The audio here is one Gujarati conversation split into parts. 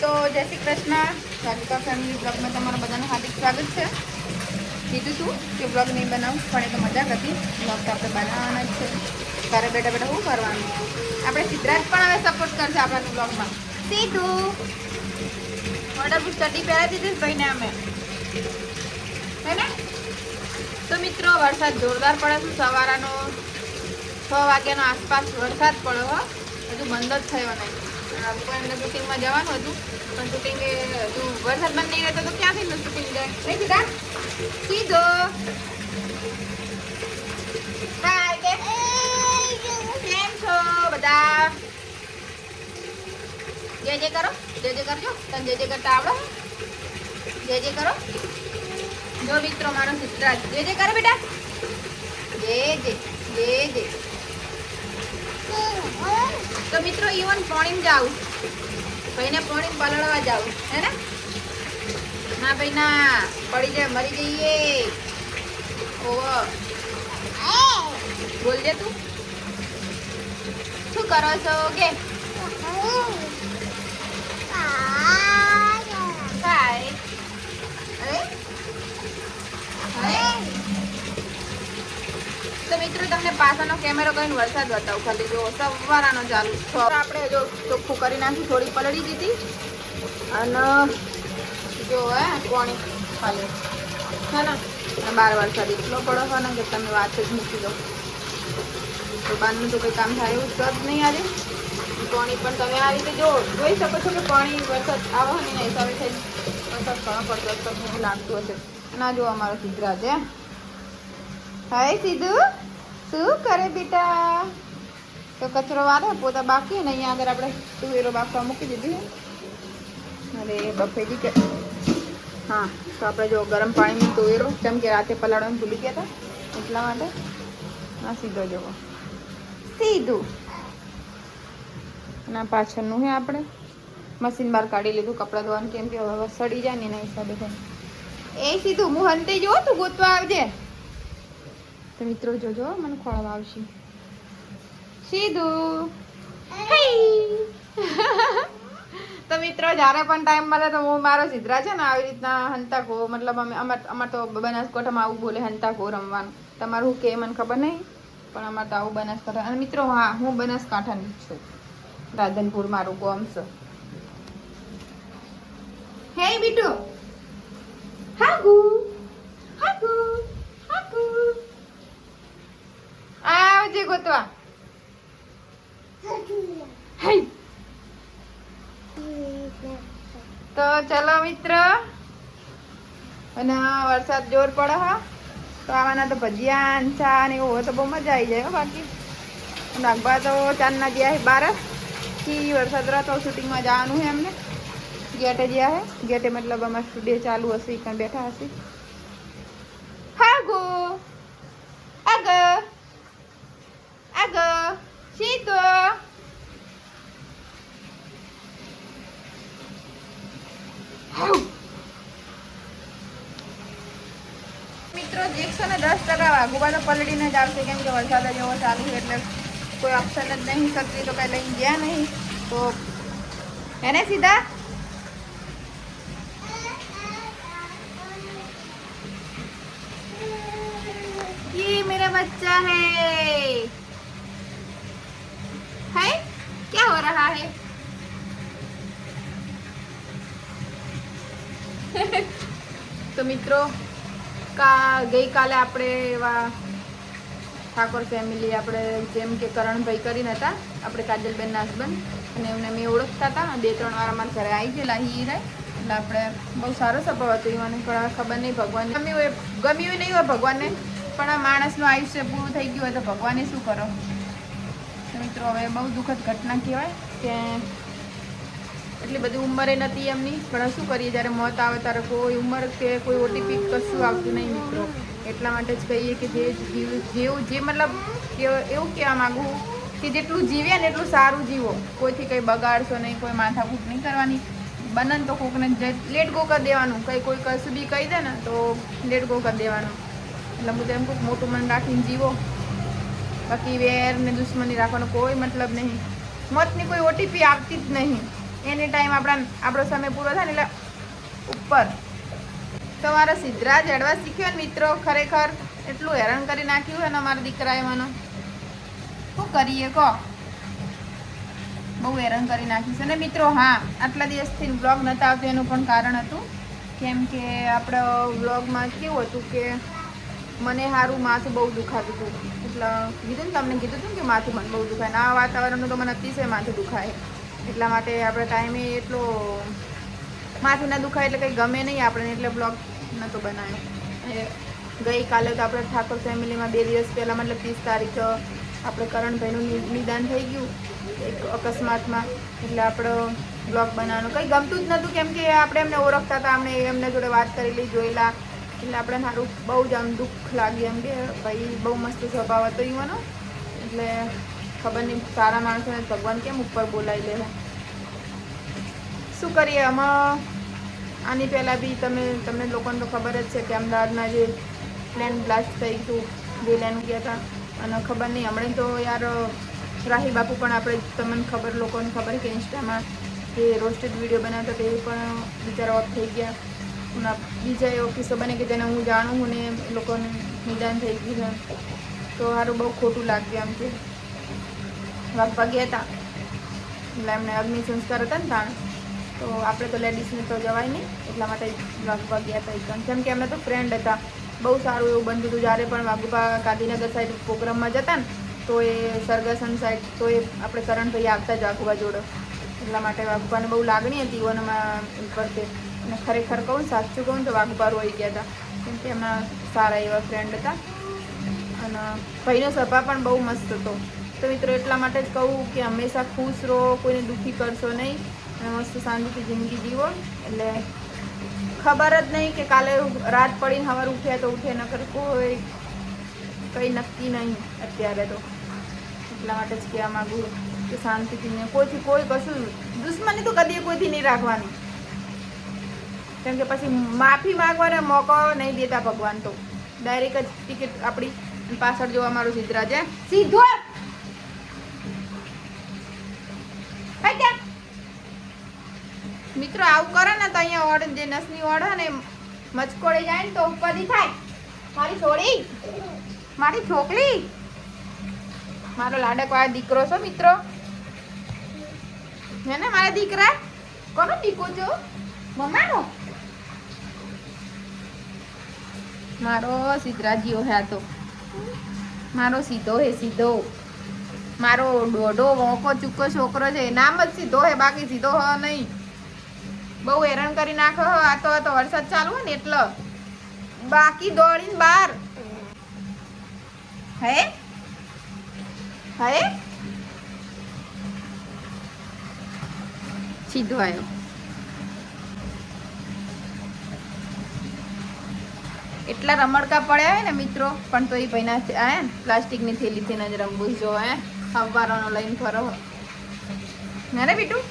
તો જય શ્રી કૃષ્ણ. રાધિકા ફેમિલી બ્લોગમાં તમારું બધાનું હાર્દિક સ્વાગત છે. કીધું તું કે બ્લોગ નહીં બનાવું પણ એ તો મજાક હતી. બ્લોગ તો આપણે બનાવવાના જ છે. ઘરે બેઠા બેઠા શું કરવાનું? આપણે સિદ્ધરાજ પણ હવે સપોર્ટ કરશે આપણા બ્લોગમાં સીધું. વોટરપ્રૂફ સ્ટડી પહેરાવી દીધી ભાઈને અમે. હે ને? તો મિત્રો વરસાદ જોરદાર પડે છે. સવારનો છ વાગ્યાનો આસપાસ વરસાદ પડ્યો હજુ બંધ જ થયો નહીં. એમને શૂટિંગમાં જવાનું હતું. પણ શૂટિંગ હજુ વરસાદ બંધ નહીં રહેતો તો ક્યાંથી શૂટિંગ જાય? નહીં કેમ છો બધા? જય જે કરો. જે જય કરજો. તને જે જે કરતા આવડે? જય જે કરો. જો મિત્રો, મારો સિદ્ધરાજ જે જે કરો બેટા. જે જે જય જય. તો મિત્રો, ઈવન પોણીમ જાઉં. ભાઈને પોણી પલળવા જાઉં હે ને? ના ભાઈ ના પડી જાય મરી જઈએ. ઓહો. બોલ દે તું. શું કરો છો કે કાય અરે અરે તો મિત્રો, તમને પાછળનો કેમેરો કરીને વરસાદ બતાવું. ખાલી જો સવારાનો ચાલુ છો આપણે જો ચોખ્ખું કરી નાખી, થોડી પલળી દીધી. અને જો, હે કોણી ખાલી. હે ને? બાર વરસાદ એટલો પડો હોય ને કે તમે વાત જ મૂકી દો. તો બહારનું તો કંઈ કામ થાય એવું જ નહીં આજે. પાણી પણ તમે આ રીતે જો જોઈ શકો છો કે પાણી વરસાદ આવો ને એના હિસાબે થઈ વરસાદ ઘણો પડતો લાગતું હશે. ના, જો અમારો સિદ્ધરાજ હે હાય સીધું શું કરે બેટા? તો કચરો વાળે પોતા બાકી ને અહીંયા આગળ આપણે તુવેરો બાફવા મૂકી દીધી અરે બફેજી કે હા, તો આપણે જો ગરમ પાણીમાં તુવેરો, કેમ કે રાતે પલાળવાનું ભૂલી ગયા હતા, એટલા માટે. હા, સીધો જવો. સીધું. ના પાછળનું હે આપણે. મશીન બહાર કાઢી લીધું, કપડાં ધોવાનું, કેમ કે હવે સડી જાય ને એના હિસાબે એ સીધું હું હંતે જોઉં તું ગોતવા આવજે. તો મિત્રો જોજો મને ખોળવા આવશે. સીધું. તો મિત્રો જ્યારે પણ ટાઈમ મળે તો હું મારો સિદ્ધરા છે ને આવી રીતના હંતા ખો મતલબ અમે અમાર અમાર તો બનાસકાંઠામાં આવું બોલે હંતા ખો રમવાનું. તમારું હું કે મને ખબર નહીં પણ અમારે તો આવું બનાસકાંઠા અને મિત્રો હા હું બનાસકાંઠાની જ છું. રાધનપુર મારું ગામ છે. હે બીટુ. હાગુ હાગુ હાગુ આવજે ગોતવા. તો ચલો મિત્ર. અને વરસાદ જોર પડે હા. તો આવાના તો ભજીયા ચા ને એવું હોય તો બહુ મજા આવી જાય બાકી. નાગબા તો ચાંદના ગયા છે બાર. થી વરસાદ રહેતો શૂટિંગમાં જવાનું છે એમને. ગેટે ગયા હે. ગેટે મતલબ અમારા સ્ટુડિયો ચાલુ હશે ત્યાં બેઠા હશે હા ગો આગ આગ સીધો મિત્રો, એકસો ને દસ ટકા વાઘુબા તો પલડીને જ આવશે. કેમ કે વરસાદ જ એવો ચાલુ છે એટલે કોઈ ઓપ્શન જ નહીં. શકતી તો કઈ લઈને ગયા નહીં. તો એને સીધા તો મિત્રો, કા, ગઈકાલે આપણે એવા ઠાકોર ફેમિલી આપણે જેમ કે કરણભાઈ કરીને હતા, આપણે કાજલબેનના હસબન્ડ અને એમને મેં ઓળખતા હતા બે ત્રણ વાર અમારા ઘરે આવી ગયેલા હી રહે એટલે આપણે બહુ સારો સ્વભાવ હતો મને ખબર નહીં ભગવાન ગમ્યું હોય, ગમ્યું નહીં હોય ભગવાનને, પણ આ માણસનું આયુષ્ય પૂરું થઈ ગયું હોય તો ભગવાને શું કરો? મિત્રો, હવે બહુ દુઃખદ ઘટના કહેવાય કે એટલી બધી ઉંમરે નથી એમની. પણ શું કરીએ, જ્યારે મોત આવે ત્યારે કોઈ ઉંમર કે કોઈ ઓટીપી કશું આવતું નહીં મિત્રો. એટલા માટે જ કહીએ કે જે જીવ, જેવું, જે મતલબ એવું કહેવા માગું કે જેટલું જીવે ને એટલું સારું જીવો. કોઈથી કંઈ બગાડશો નહીં, કોઈ માથાકૂટ નહીં કરવાની. બનન તો કોકને લેટ ગો કરી દેવાનું. કંઈ કોઈ કશું બી કહી દે ને તો લેટ ગો કરી દેવાનું. એટલે હું તો એમ કોઈક મોટું મન રાખીને જીવો. બાકી વેર ને દુશ્મની રાખવાનો કોઈ મતલબ નહીં. મોતની કોઈ ઓટીપી આપતી જ નહીં. એની ટાઈમ આપણા આપણો સમય પૂરો થાય ને એટલે ઉપર. તો સિદ્ધરા સિદ્ધરાજ એડવા શીખ્યો ને મિત્રો, ખરેખર એટલું હેરાન કરી નાખ્યું છે ને મારા દીકરાએ મને શું કરીએ કહો? બહુ હેરાન કરી નાખ્યું છે ને મિત્રો, હા, આટલા દિવસથી બ્લોગ નહોતા આવતો, એનું પણ કારણ હતું. કેમ કે આપણો વ્લોગમાં કેવું હતું કે મને સારું માથું બહુ દુખાતું હતું. એટલે કીધું ને તમને, કીધું હતું કે માથું મને બહુ દુખાય. ને આ વાતાવરણનું તો મને અતિશય માથું દુખાય. એટલા માટે આપણે ટાઈમે એટલો માથું ના દુખાય એટલે કંઈ ગમે નહીં આપણે એટલે બ્લોગ નહોતો બનાવ્યો. ગઈકાલે તો આપણે ઠાકોર ફેમિલીમાં બે દિવસ પહેલાં, મતલબ ત્રીસ તારીખ આપણે કરણભાઈનું નિદાન થઈ ગયું, એક અકસ્માતમાં. એટલે આપણો બ્લોગ બનાવવાનું. કંઈ ગમતું જ નહોતું, કેમ કે આપણે એમને ઓળખતા હતા અમે એમને જોડે વાત કરેલી, જોયેલા. એટલે આપણે સારું, બહુ જ આમ દુઃખ લાગ્યું એમ કે ભાઈ બહુ મસ્ત સ્વભાવ હતો ઈવાનો. એટલે ખબર નહીં, સારા માણસોને ભગવાન કેમ ઉપર બોલાવી લે શું કરીએ આમાં? આની પહેલાં બી તમે, તમને લોકોને તો ખબર જ છે કે અમદાવાદમાં જે પ્લેન બ્લાસ્ટ થઈ ગયું બે લેન ગયા હતા. અને ખબર નહીં, હમણાં તો યાર, રાહી બાપુ પણ આપણે તમને ખબર, લોકોને ખબર કે ઇન્સ્ટામાં જે રોસ્ટેડ વીડિયો બનાવતા તે પણ બિચારા ઓફ થઈ ગયા. બીજા એવો કિસ્સો બને કે જેને હું જાણું હું ને લોકોને નિદાન થઈ ગયું તો સારું બહુ ખોટું લાગ્યું આમ કે. ગયા હતા. એટલે એમને અગ્નિ સંસ્કાર હતા ને તાણ. તો આપણે તો લેડીઝને તો જવાય નહીં. એટલા માટે ગયા હતા એકદમ. કેમ કે અમે તો ફ્રેન્ડ હતા. બહુ સારું એવું બનતું હતું. જ્યારે પણ વાઘુબા ગાંધીનગર સાઈડ પ્રોગ્રામમાં જતા ને, તો એ સરગસન સાઈડ તો એ આપણે કરણભાઈ આવતા જ વાઘુબા જોડે એટલા માટે વાઘુબાને બહુ લાગણી હતી ઓનમાં પ્રત્યે અને ખરેખર કહું, સાચું કહું તો વાઘુબા રોઈ ગયા હતા. કેમ કે એમના સારા એવા ફ્રેન્ડ હતા. અને ભાઈનો સ્વભાવ પણ બહુ મસ્ત હતો. તો મિત્રો, એટલા માટે જ કહું કે હંમેશા ખુશ રહો, કોઈને દુઃખી કરશો નહીં. મસ્ત શાંતિથી જિંદગી જીવો. એટલે ખબર જ નહીં કે કાલે રાત પડીને હવાર ઉઠ્યા તો ઉઠે નકર કોઈ કંઈ નક્કી નહીં અત્યારે તો. એટલા માટે જ કહેવા માગું કે શાંતિથી ને કોઈથી કોઈ કશું દુશ્મની તો કદી કોઈથી નહીં રાખવાની. કેમ કે પછી માફી માંગવાનો મોકો નહીં દેતા ભગવાન તો. ડાયરેક્ટ જ ટિકિટ આપણી પાછળ જોવા મારું સિદ્ધરાજ હે? સીધો હટ જા. મિત્રો, આવું કરે ને તો અહીંયા ઓડ જે નસની ઓડ ને મચકોડે જાય ને તો ઉપરથી થાય. મારી છોડી? મારી છોકરી? મારો લાડક વાળો દીકરો છો મિત્રો. હે ને મારા દીકરા? કોનો દીકો છો? મમ્માનો? મારો સિદ્ધરાજીઓ હે આ તો. મારો સીધો હે, સીધો. મારો દોઢો વોકો ચૂકો છોકરો છે. નામ જ સીધો હે, બાકી સીધો હ નહીં. બહુ હેરાન કરી નાખો હો, આ તો તો વરસાદ ચાલુ હોય ને એટલે. બાકી દોડીને બહાર હે? હે? સીધો આવ્યો એટલા રમડકા પડ્યા હોય ને મિત્રો, પણ તો એ ભાઈના આ પ્લાસ્ટિકની થેલીથી જ રમવું જો હે, હવારોનો લઈને ફરો. હે ને, બીટું?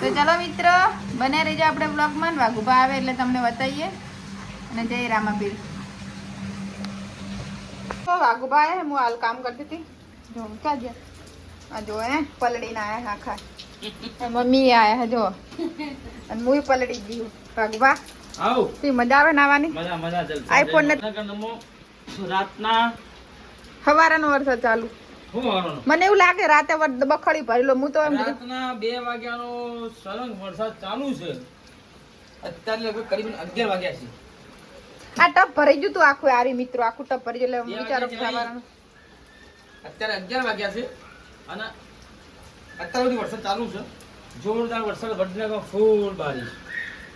તો ચલો મિત્ર બને રહેજો આપણે બ્લોગમાં વાઘુભા આવે એટલે તમને બતાવીએ. અને જય રામાપીર. તો વાઘુભા આયા હું હાલ કામ કરતી હતી. જો ક્યાં ગયા આ જો હે પલડીને આયા આખા. મમ્મી આયા જો. અને હું પલડી ગયું વાઘુભા આવ. તે મજા આવે નાવાની મજા મજા આઈફોન ને- રાતના હવારાનો વરસાદ ચાલુ. મને એવું લાગે રાતે બખડી ભરેલો હું તો એમ રાતના બે વાગ્યાનો સળંગ વરસાદ ચાલુ છે. અત્યારે લગભગ કરીબન અગિયાર વાગ્યા છે. આ ટપ ભરાઈ ગયું તું આખું આરી મિત્રો આખું ટપ ભરી ગયું. એટલે વિચારો ખાવાનું અત્યારે અગિયાર વાગ્યા છે. અને અત્યાર સુધી વરસાદ ચાલુ છે. જોરદાર વરસાદ વડનગર ફૂલ બારીશ.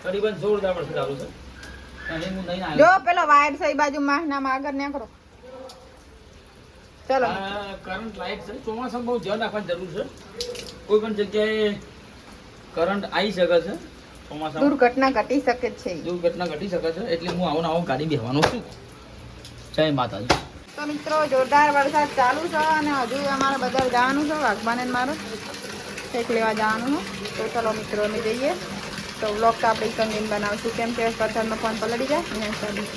કરીબન જોરદાર વરસાદ ચાલુ છે. જો પેલો વાયર છે એ બાજુ માં આગળ ના કરો. ચલો. કરંટ લાઈટ છે. ચોમાસામાં બહુ ધ્યાન રાખવાની જરૂર છે. કોઈ પણ જગ્યાએ કરંટ આવી શકે છે. ચોમાસામાં. દુર્ઘટના ઘટી શકે છે. દુર્ઘટના ઘટી શકે છે. એટલે હું આવો ને આવો ગાડી બેહવાનો છું. જય માતાજી. તો મિત્રો જોરદાર વરસાદ ચાલુ છે અને હજુ અમારે બધા જવાનું છે. વાઘબાને ને મારે કંઈક લેવા જવાનું છે. તો ચલો મિત્રો અમે જઈએ. તો વ્લોગ તો આપણે કન્વીન બનાવશું. કેમ કે પથ્થરનો ફોન પલડી જાય. સાડી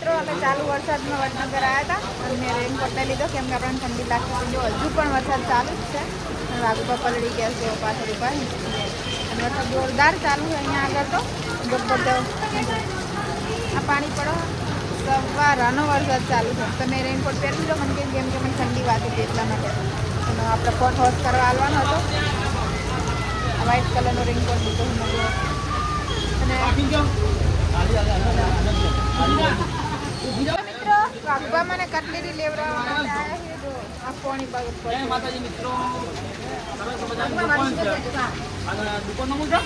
મિત્રો, અમે ચાલુ વરસાદમાં વડનગર આવ્યા હતા. અને મેં રેનકોટ લઈ લીધો કેમ કે આપણને ઠંડી લાગતી જો હજુ પણ વરસાદ ચાલુ જ છે. અને વાઘુપા પલળી ગયા છે પાછળ ઉપર અને વરસાદ જોરદાર ચાલુ છે અહીંયા આગળ તો. જબ્બર આ પાણી પડો. સવારનો વરસાદ ચાલુ છે. તમે રેનકોટ પહેરી લીધો મને કેમ કે મને ઠંડી વાતી હતી એટલા માટે. અને આપણે કોટ વોશ કરવા આવવાનો હતો. વ્હાઈટ કલરનો રેનકોટ લીધો હું. અને મિત્રો વાઘબા મને કટલેરી લેવડાવવા માટે આવ્યા છે. જો આ પોણી બાગ ઉપર જય માતાજી મિત્રો. સરસ મજાની દુકાન છે. અને દુકાનનું શું છે?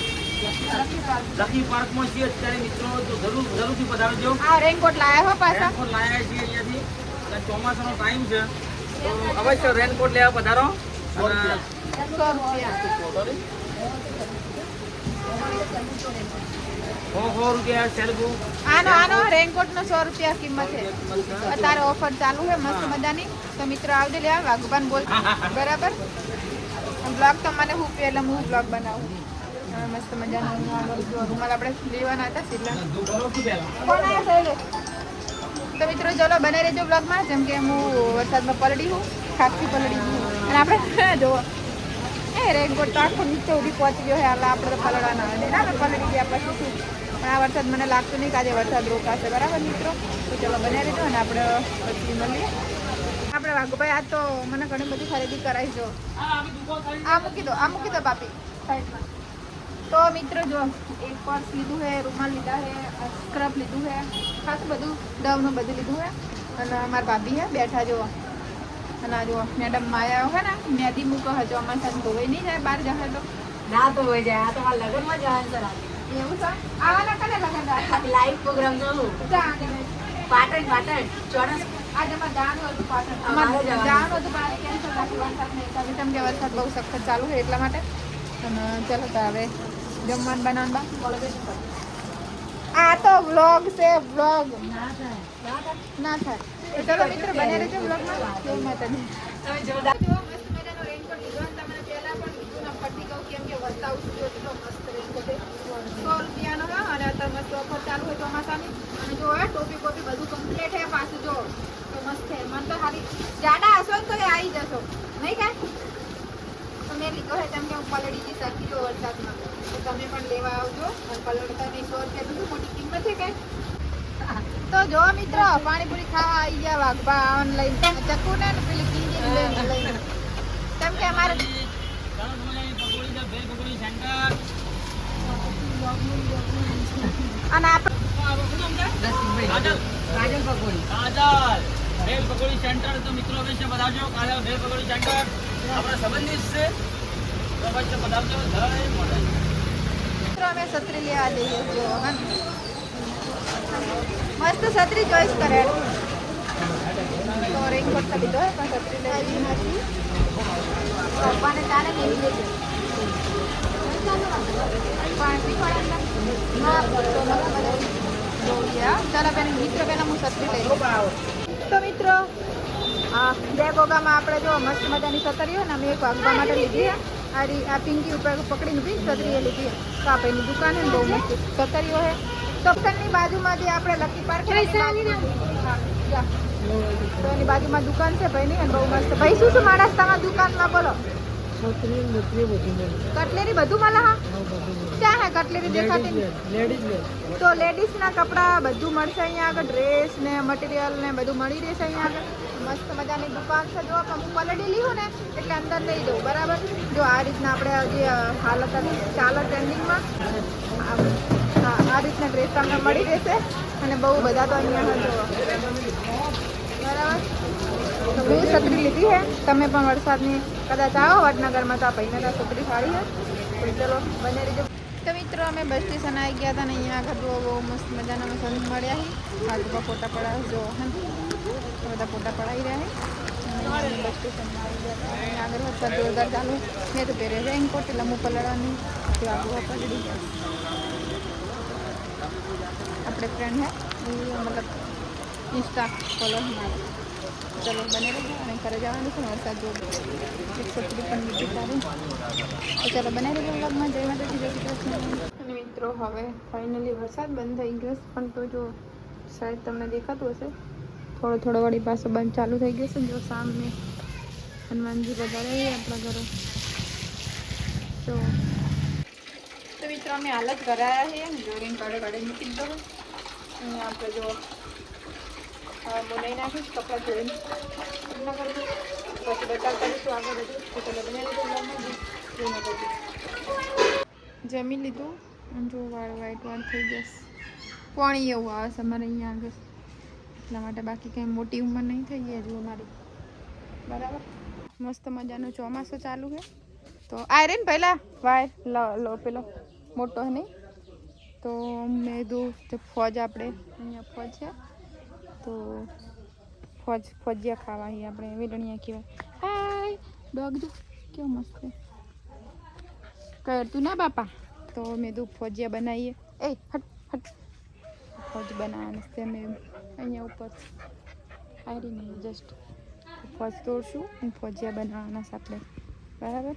લકી પાર્કમાં છીએ અત્યારે મિત્રો. તો જરૂર જરૂરથી પધારજો આ રેનકોટ લાયા હો પાછા. રેનકોટ લાયા છીએ અહીંયાથી. ચોમાસાનો ટાઈમ છે. તો અવશ્ય રેનકોટ લેવા પધારો. અને સો રૂપિયા. તો મિત્રો આવજો લેવા બરાબર? બ્લોગ તો બનાવું. રહેજો બ્લોગમાં. જેમ કે હું વરસાદમાં પલડી હું, ખાસી પલડી હું. અને આપણે જોવો એ રેનકોટ તો આખો નીચે ઉડી પહોંચી ગયો છે આપણે પલળવાના. પલળી ગયા પછી પણ આ વરસાદ મને લાગતું નહીં કે આજે વરસાદ રોકાશે. બરાબર મિત્રો? તો ચલો બનાવી રહેજો અને આપણે પછી મળીએ. આપણે વાઘુભાઈ, આ તો મને ઘણી બધી ખરીદી કરાવી જો. આ મૂકી દો, આ મૂકી દો બાપી સાઈડમાં તો મિત્રો જો, એક પર્સ લીધું છે રૂમાલ લીધા છે સ્ક્રબ લીધું છે ખાસું બધું ડવનું બધું લીધું છે અને મારા ભાભી છે બેઠા જુઓ અને આ જુઓ મેડમ માયા હે ને, મેદી મૂકો હે સાથે ધોવાઈ નહીં જાય, બહાર જાય તો. ના તો જાય, આ તમારા લગ્નમાં જવાનું. એવું છે આવાના કને લગન રાખા લાઈવ પ્રોગ્રામ ચાલુ પાટણ પાટણ ચોરસ. આજે અમારે જવાનું. હતું પાટણ અમારે અમારે જવાનું. જવાનું હતું પણ કેન્સલ રાખ્યું વરસાદ નહીં ચાલુ કેમ કે વરસાદ બહુ સખત ચાલુ છે એટલા માટે અને ચલો તો હવે જમવાનું બનાવવાનું બા આ તો વ્લોગ છે વ્લોગ ના થાય. ના થાય. તો ચલો મિત્રો બને રહેજો વ્લોગમાં જય માતાજી. તમે જોરદાર. મસ્ત મજાનો રેનકોટ લીધો અને તમને પહેલા પણ કીધું ને ફરી કહું કેમ કે વરસાદ ઉઠ્યો એટલો મસ્ત રેનકોટ છે સો રૂપિયાનો છે અને અત્યારે મસ્ત ઓફર ચાલુ હોય ચોમાસાની અને જો હે, ટોપી કોપી બધું કમ્પ્લીટ છે પાછું જો. તો મસ્ત છે મને તો સારી જાડા હશો તો આવી જશો. નહીં કાંઈ? તો મેં લીધો હે તેમ કે હું પલડી જઈ શકી જો વરસાદમાં. તો તમે પણ લેવા આવજો. અને પલળતા નહીં, સો રૂપિયા બધું મોટી કિંમત છે કાંઈ? તો જો મિત્રો, પાણીપુરી ખાવા આવી ગયા વાઘભા ઓનલાઈન ચક્કુ ને પેલી કિંજી કેમ કે અમારે અને આપણે પકોડી સેન્ટર તો મિત્રો અવશ્ય બતાવજો કાજલ ભેલ પકોડી સેન્ટર આપણા સંબંધિત છે. તો અવશ્ય માતાજી મિત્રો અમે છત્રી લેવા જઈએ હન. મસ્ત છત્રી ચોઈસ કરે. તો રેનકોટ તો લીધો પણ છત્રી લેવી નથી. પપ્પાને તારે લેવી લેજો પાણી પીખવાડા હા તો મસ્ત મજાની જોઈએ હા. ચાલો બેન મિત્ર બેન હું છત્રી લઈ તો મિત્રો બે ગોગામાં આપણે જો મસ્ત મજાની છત્રી હોય ને અમે એક વાગવા માટે લીધી આ રી આ પિંકી ઉપર પકડી લીધી છત્રી એ લીધી. તો આપણી દુકાન બહુ મસ્ત છે. તો દુકાનની બાજુમાં જે આપણે લકી પાર્ક હા, તો એની બાજુમાં દુકાન છે ભાઈની બહુ મસ્ત. ભાઈ શું શું માણસ તમારા દુકાનમાં બોલો? કટલેરી બધું મળે હા? ક્યાં હે કટલેરી દેખાતી. તો લેડીઝના કપડાં બધું મળશે અહીંયા આગળ ડ્રેસ ને મટીરિયલ ને બધું મળી રહેશે અહીંયા આગળ. મસ્ત મજાની દુકાન છે. જો પણ હું પલડી લીધું ને એટલે અંદર નહીં જવું બરાબર? જો આ રીતના આપણે જે હાલત ચાલે ટ્રેન્ડિંગમાં આ રીતના ડ્રેસ તમને મળી રહેશે. અને બહુ બધા તો અહીંયા બરાબર? તો બહુ છત્રી લીધી છે તમે પણ વરસાદની કદાચ આવો વડનગરમાં તો આ ભાઈને તો છત્રી સારી છે તો ચલો બને રહેજો તો મિત્રો અમે બસ સ્ટેશન આવી ગયા હતા ને અહીંયા આગળ જો બહુ મસ્ત મજાના અમે સંત મળ્યા છે બાજુમાં ફોટા પડાવ જો હે ને. તો બધા ફોટા પડાવી રહ્યા છે અને અમે બસ સ્ટેશનમાં આવી ગયા હતા અહીંયા આગળ વરસાદ જોરદાર ચાલુ મેં તો પહેરે રેનકોટ એટલે હું પલળવાની તો આગળ પલળી ગયા આપણે ફ્રેન્ડ હે એ મતલબ ઇન્સ્ટા ફોલો મારે ચલો બને રહેજો અને ઘરે જવાનું છે ને વરસાદ જો એક છત્રી પણ લીધી સારી તો ચલો બને રહેજો વ્લોગમાં. જય માતાજી, જય કૃષ્ણ. અને મિત્રો, હવે ફાઇનલી વરસાદ બંધ થઈ ગયો પણ તો જો શાયદ તમને દેખાતું હશે. થોડો થોડો વળી પાછો બંધ ચાલુ થઈ ગયો છે. જો સામે હનુમાનજી બધા રહીએ આપણા ઘરે. તો તો મિત્રો, અમે હાલ જ ઘરે આવ્યા છીએ. જોડીને કડે કડે મૂકી દીધો અને આપણે જો નહીં નાખીશ કપડાં ધોઈને ના કરી પછી બચાવ કરીશું આગળ બધું તો તમે બનાવી જમી લીધું. અને જો વાળ વાઈટ વાળ થઈ જશે. પાણી એવું આવે છે અમારે અહીંયા આગળ. એટલા માટે બાકી કંઈ મોટી ઉંમર નહીં થઈ ગઈ હજુ અમારી. બરાબર? મસ્ત મજાનું ચોમાસું ચાલુ છે. તો આયરે ને પહેલાં. વાય, લો પેલો. મોટો નહીં? તો મેં કીધું ફોજ આપણે અહીંયા ફોજ છે. તો ફોજ ફોજિયા ખાવા અહીં આપણે. વેલણિયા કહેવાય. હાય ડોગ જો, કેવો મસ્ત કરતું ના બાપા? તો મેં કીધું ફોજિયા બનાવીએ. એ હટ હટ ફોજ બનાવવાના છે મેં અહીંયા ઉપર નહીં જસ્ટ ફોજ તોડશું અને ફોજિયા બનાવવાના છે આપણે. બરાબર?